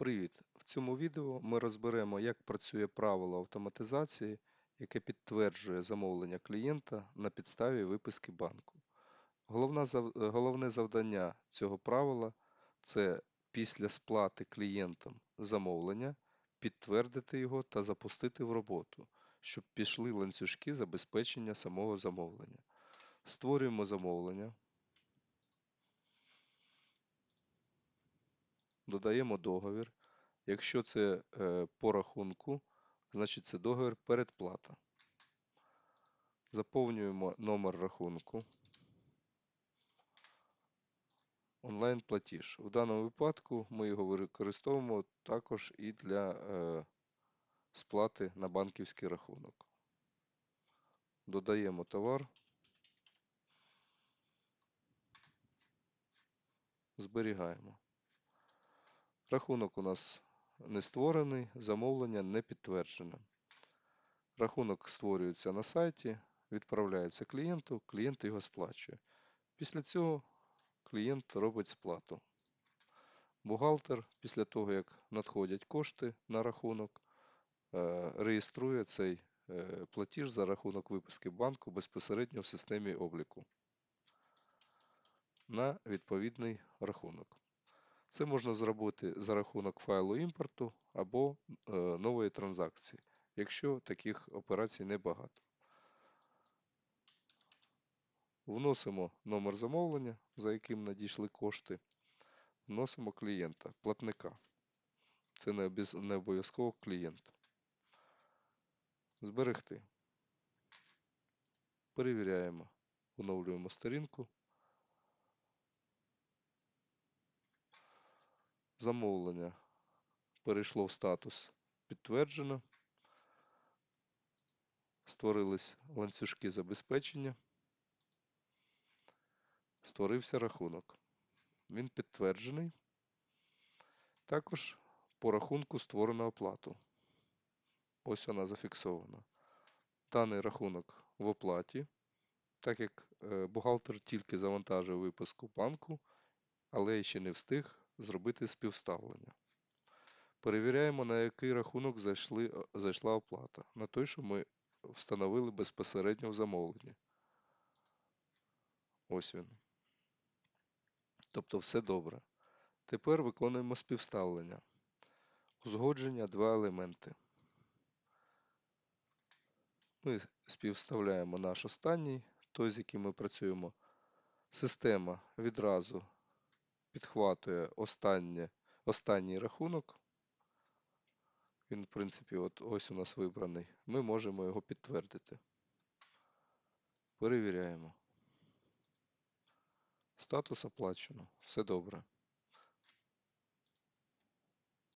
Привіт! В цьому відео ми розберемо, як працює правило автоматизації, яке підтверджує замовлення клієнта на підставі виписки банку. Головне завдання цього правила це після сплати клієнтам замовлення підтвердити його та запустити в роботу, щоб пішли ланцюжки забезпечення самого замовлення. Створюємо замовлення. Додаємо договір. Якщо це е, по рахунку, значить це договір передплата. Заповнюємо номер рахунку. Онлайн-платіж. В даному випадку ми його використовуємо також і для е, сплати на банківський рахунок. Додаємо товар. Зберігаємо. Рахунок у нас не створений, замовлення не підтверджене. Рахунок створюється на сайті, відправляється клієнту, клієнт його сплачує. Після цього клієнт робить сплату. Бухгалтер, після того, як надходять кошти на рахунок, е, реєструє цей е, платіж за рахунок виписки банку безпосередньо в системі обліку на відповідний рахунок. Це можна зробити за рахунок файлу імпорту або е, нової транзакції, якщо таких операцій небагато. Вносимо номер замовлення, за яким надійшли кошти. Вносимо клієнта, платника. Це не обов'язково клієнт. Зберегти. Перевіряємо. Оновлюємо сторінку. Замовлення перейшло в статус підтверджено. Створились ланцюжки забезпечення. Створився рахунок. Він підтверджений. Також по рахунку створено оплату. Ось вона зафіксована. Даний рахунок в оплаті, так як е, бухгалтер тільки завантажив виписку банку, але ще не встиг зробити співставлення. Перевіряємо, на який рахунок зайшли, зайшла оплата. На той, що ми встановили безпосередньо в замовленні. Ось він. Тобто все добре. Тепер виконуємо співставлення. Узгодження два елементи. Ми співставляємо наш останній, той, з яким ми працюємо. Система відразу підхватує останнє, останній рахунок. Він, в принципі, от ось у нас вибраний. Ми можемо його підтвердити. Перевіряємо. Статус оплачено. Все добре.